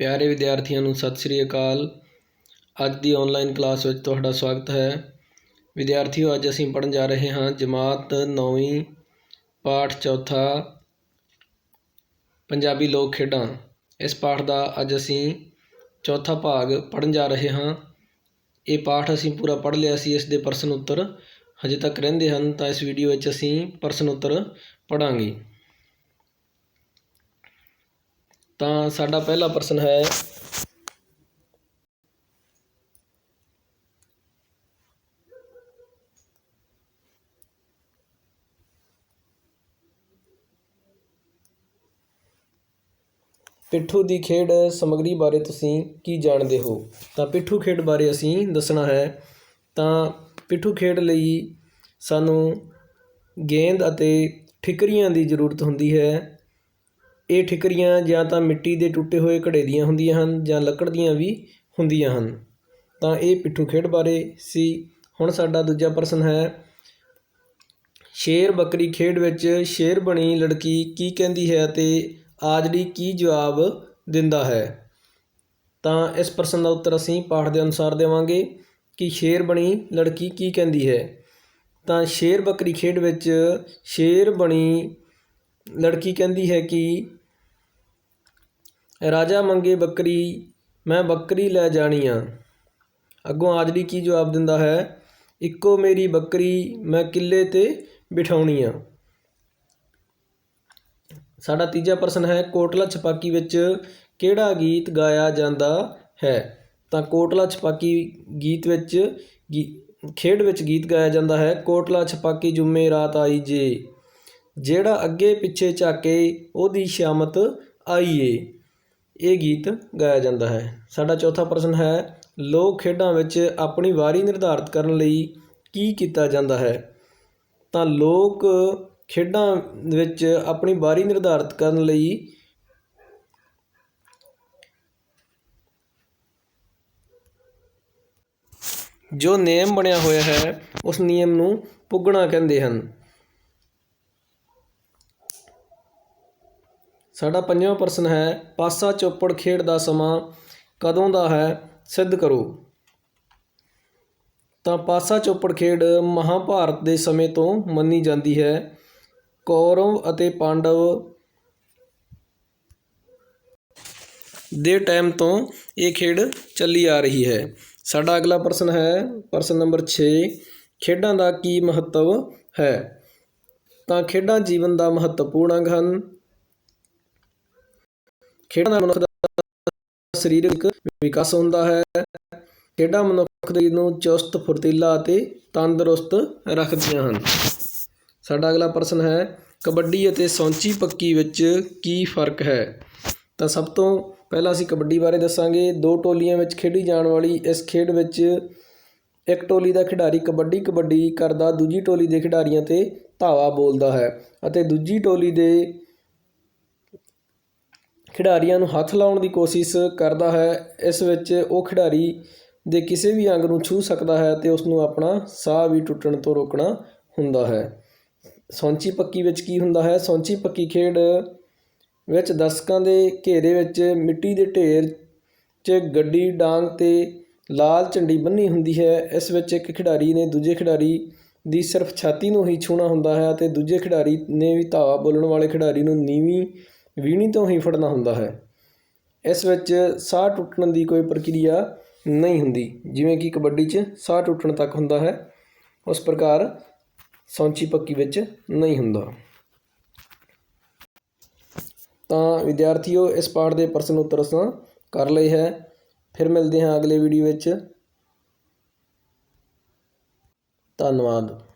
ਪਿਆਰੇ ਵਿਦਿਆਰਥੀਆਂ ਨੂੰ ਸਤਿ ਸ੍ਰੀ ਅਕਾਲ। ਅੱਜ ਦੀ ਆਨਲਾਈਨ ਕਲਾਸ ਵਿੱਚ ਤੁਹਾਡਾ ਸਵਾਗਤ ਹੈ। ਵਿਦਿਆਰਥੀਓ, ਅੱਜ ਅਸੀਂ ਪੜ੍ਹਨ ਜਾ ਰਹੇ ਹਾਂ ਜਮਾਤ 9ਵੀਂ ਪਾਠ ਚੌਥਾ, ਪੰਜਾਬੀ ਲੋਕ ਖੇਡਾਂ। ਇਸ ਪਾਠ ਦਾ ਅੱਜ ਅਸੀਂ ਚੌਥਾ ਭਾਗ ਪੜ੍ਹਨ ਜਾ ਰਹੇ ਹਾਂ। ਇਹ ਪਾਠ ਅਸੀਂ ਪੂਰਾ ਪੜ੍ਹ ਲਿਆ ਸੀ, ਇਸ ਦੇ ਪ੍ਰਸ਼ਨ ਉੱਤਰ ਹਜੇ ਤੱਕ ਰਹਿੰਦੇ ਹਨ ਤਾਂ ਇਸ ਵੀਡੀਓ ਵਿੱਚ ਅਸੀਂ ਪ੍ਰਸ਼ਨ ਉੱਤਰ ਪੜਾਂਗੇ ਤਾਂ ਸਾਡਾ ਪਹਿਲਾ ਪ੍ਰਸ਼ਨ ਹੈ। ਪਿੱਠੂ ਦੀ ਖੇਡ ਸਮੱਗਰੀ ਬਾਰੇ ਤੁਸੀਂ ਕੀ ਜਾਣਦੇ ਹੋ? ਤਾਂ ਪਿੱਠੂ ਖੇਡ ਬਾਰੇ ਅਸੀਂ ਦੱਸਣਾ ਹੈ। ਤਾਂ ਪਿੱਠੂ ਖੇਡ ਲਈ ਸਾਨੂੰ ਗੇਂਦ ਅਤੇ ਠਿਕਰੀਆਂ ਦੀ ਜ਼ਰੂਰਤ ਹੁੰਦੀ ਹੈ। ਇਹ ਠਿਕਰੀਆਂ ਜਾਂ ਤਾਂ ਮਿੱਟੀ ਦੇ ਟੁੱਟੇ ਹੋਏ ਘੜੇ ਦੀਆਂ ਹੁੰਦੀਆਂ ਹਨ ਜਾਂ ਲੱਕੜ ਦੀਆਂ ਵੀ ਹੁੰਦੀਆਂ ਹਨ। ਤਾਂ ਇਹ ਪਿੱਠੂ ਖੇਡ ਬਾਰੇ ਸੀ। ਹੁਣ ਸਾਡਾ ਦੂਜਾ ਪ੍ਰਸ਼ਨ ਹੈ, ਸ਼ੇਰ ਬੱਕਰੀ ਖੇਡ ਵਿੱਚ ਸ਼ੇਰ ਬਣੀ ਲੜਕੀ ਕੀ ਕਹਿੰਦੀ ਹੈ ਤੇ ਆਜੜੀ ਕੀ ਜਵਾਬ ਦਿੰਦਾ ਹੈ? ਤਾਂ ਇਸ ਪ੍ਰਸ਼ਨ ਦਾ ਉੱਤਰ ਅਸੀਂ ਪਾਠ ਦੇ ਅਨੁਸਾਰ ਦੇਵਾਂਗੇ ਕਿ ਸ਼ੇਰ ਬਣੀ ਲੜਕੀ ਕੀ ਕਹਿੰਦੀ ਹੈ? ਤਾਂ ਸ਼ੇਰ ਬੱਕਰੀ ਖੇਡ ਵਿੱਚ ਸ਼ੇਰ ਬਣੀ ਲੜਕੀ ਕਹਿੰਦੀ ਹੈ ਕਿ ਰਾਜਾ ਮੰਗੇ ਬੱਕਰੀ, ਮੈਂ ਬੱਕਰੀ ਲੈ ਜਾਣੀ ਆ। ਅੱਗੋਂ ਆਜੜੀ ਕੀ ਜਵਾਬ ਦਿੰਦਾ ਹੈ? ਇੱਕੋ ਮੇਰੀ ਬੱਕਰੀ ਮੈਂ ਕਿੱਲੇ ਤੇ ਬਿਠਾਉਣੀ ਆ। ਸਾਡਾ ਤੀਜਾ ਪ੍ਰਸ਼ਨ ਹੈ, ਕੋਟਲਾ ਛਪਾਕੀ ਵਿੱਚ ਕਿਹੜਾ ਗੀਤ ਗਾਇਆ ਜਾਂਦਾ ਹੈ? ਤਾਂ ਕੋਟਲਾ ਛਪਾਕੀ ਗੀਤ ਵਿੱਚ ਖੇਡ ਵਿੱਚ ਗੀਤ ਗਾਇਆ ਜਾਂਦਾ ਹੈ, ਕੋਟਲਾ ਛਪਾਕੀ ਜੁਮੇ ਰਾਤ ਆਈ ਜੇ। ਜਿਹੜਾ ਅੱਗੇ ਪਿੱਛੇ ਝਾਕੇ, ਉਹਦੀ ਸ਼ਾਮਤ ਆਈਏ ਇਹ ਗੀਤ ਗਾਇਆ ਜਾਂਦਾ ਹੈ। ਸਾਡਾ ਚੌਥਾ ਪ੍ਰਸ਼ਨ ਹੈ, ਲੋਕ ਖੇਡਾਂ ਵਿੱਚ ਆਪਣੀ ਵਾਰੀ ਨਿਰਧਾਰਤ ਕਰਨ ਲਈ ਕੀ ਕੀਤਾ ਜਾਂਦਾ ਹੈ? ਤਾਂ ਲੋਕ ਖੇਡਾਂ ਵਿੱਚ ਆਪਣੀ ਵਾਰੀ ਨਿਰਧਾਰਤ ਕਰਨ ਲਈ ਜੋ ਨਿਯਮ ਬਣਿਆ ਹੋਇਆ ਹੈ, ਉਸ ਨਿਯਮ ਨੂੰ ਪੁੱਗਣਾ ਕਹਿੰਦੇ ਹਨ। ਸਾਡਾ ਪੰਜਵਾਂ ਪ੍ਰਸ਼ਨ ਹੈ, ਪਾਸਾ ਚੌਪੜ ਖੇਡ ਦਾ ਸਮਾਂ ਕਦੋਂ ਦਾ ਹੈ, ਸਿੱਧ ਕਰੋ। ਤਾਂ ਪਾਸਾ ਚੌਪੜ ਖੇਡ ਮਹਾਭਾਰਤ ਦੇ ਸਮੇਂ ਤੋਂ ਮੰਨੀ ਜਾਂਦੀ ਹੈ। ਕੌਰਵ ਅਤੇ ਪਾਂਡਵ ਦੇ ਟਾਈਮ ਤੋਂ ਇਹ ਖੇਡ ਚੱਲੀ ਆ ਰਹੀ ਹੈ। ਸਾਡਾ ਅਗਲਾ ਪ੍ਰਸ਼ਨ ਹੈ, ਪ੍ਰਸ਼ਨ ਨੰਬਰ 6 ਖੇਡਾਂ ਦਾ ਕੀ ਮਹੱਤਵ ਹੈ? ਤਾਂ ਖੇਡਾਂ ਜੀਵਨ ਦਾ ਮਹੱਤਵਪੂਰਨ ਅੰਗ ਹਨ। ਖੇਡਾਂ ਨਾਲ ਮਨੁੱਖ ਦਾ ਸਰੀਰਕ ਵਿਕਾਸ ਹੁੰਦਾ ਹੈ। ਖੇਡਾਂ ਮਨੁੱਖ ਦੇ ਨੂੰ ਚੁਸਤ, ਫੁਰਤੀਲਾ ਅਤੇ ਤੰਦਰੁਸਤ ਰੱਖਦੀਆਂ ਹਨ। ਸਾਡਾ ਅਗਲਾ ਪ੍ਰਸ਼ਨ ਹੈ, ਕਬੱਡੀ ਅਤੇ ਸੌਂਚੀ ਪੱਕੀ ਵਿੱਚ ਕੀ ਫ਼ਰਕ ਹੈ? ਤਾਂ ਸਭ ਤੋਂ ਪਹਿਲਾਂ ਅਸੀਂ ਕਬੱਡੀ ਬਾਰੇ ਦੱਸਾਂਗੇ। ਦੋ ਟੋਲੀਆਂ ਵਿੱਚ ਖੇਡੀ ਜਾਣ ਵਾਲੀ ਇਸ ਖੇਡ ਵਿੱਚ ਇੱਕ ਟੋਲੀ ਦਾ ਖਿਡਾਰੀ ਕਬੱਡੀ ਕਬੱਡੀ ਕਰਦਾ, ਦੂਜੀ ਟੋਲੀ ਦੇ ਖਿਡਾਰੀਆਂ ਤੇ ਧਾਵਾ ਬੋਲਦਾ ਹੈ ਅਤੇ ਦੂਜੀ ਟੋਲੀ ਦੇ ਖਿਡਾਰੀਆਂ ਨੂੰ ਹੱਥ ਲਾਉਣ ਦੀ ਕੋਸ਼ਿਸ਼ ਕਰਦਾ ਹੈ, ਇਸ ਵਿੱਚ ਉਹ ਖਿਡਾਰੀ ਦੇ ਕਿਸੇ ਵੀ ਅੰਗ ਨੂੰ ਛੂ ਸਕਦਾ ਹੈ ਤੇ ਉਸ ਨੂੰ ਆਪਣਾ ਸਾਹ ਵੀ ਟੁੱਟਣ ਤੋਂ ਰੋਕਣਾ ਹੁੰਦਾ ਹੈ। ਸੌਂਚੀ ਪੱਕੀ ਵਿੱਚ ਕੀ ਹੁੰਦਾ ਹੈ? ਸੌਂਚੀ ਪੱਕੀ ਖੇਡ ਵਿੱਚ ਦਰਸ਼ਕਾਂ ਦੇ ਘੇਰੇ ਵਿੱਚ ਮਿੱਟੀ ਦੇ ਢੇਰ 'ਚ ਗੱਡੀ ਡਾਂਗ ਤੇ ਲਾਲ ਝੰਡੀ ਬੰਨੀ ਹੁੰਦੀ ਹੈ। ਇਸ ਵਿੱਚ ਇੱਕ ਖਿਡਾਰੀ ਨੇ ਦੂਜੇ ਖਿਡਾਰੀ ਦੀ ਸਿਰਫ ਛਾਤੀ ਨੂੰ ਹੀ ਛੂਣਾ ਹੁੰਦਾ ਹੈ ਅਤੇ ਦੂਜੇ ਖਿਡਾਰੀ ਨੇ ਵੀ ਧਾਵਾ ਬੋਲਣ ਵਾਲੇ ਖਿਡਾਰੀ ਨੂੰ ਨੀਵੀਂ ਵੀਣੀ ਤੋਂ ਹੀ ਫੜਨਾ ਹੁੰਦਾ ਹੈ। ਇਸ ਵਿੱਚ ਸਾਹ ਟੁੱਟਣ ਦੀ ਕੋਈ ਪ੍ਰਕਿਰਿਆ ਨਹੀਂ ਹੁੰਦੀ, ਜਿਵੇਂ ਕਿ ਕਬੱਡੀ 'ਚ ਸਾਹ ਟੁੱਟਣ ਤੱਕ ਹੁੰਦਾ ਹੈ। ਉਸ ਪ੍ਰਕਾਰ ਸੌਂਚੀ ਪੱਕੀ ਵਿੱਚ ਨਹੀਂ ਹੁੰਦਾ। ਤਾਂ ਵਿਦਿਆਰਥੀਓ, ਇਸ ਪਾਠ ਦੇ ਪ੍ਰਸ਼ਨ ਉੱਤਰ ਅਸਾਂ ਕਰ ਲਏ ਹੈ। ਫਿਰ ਮਿਲਦੇ ਹਾਂ ਅਗਲੇ ਵੀਡੀਓ ਵਿੱਚ। ਧੰਨਵਾਦ।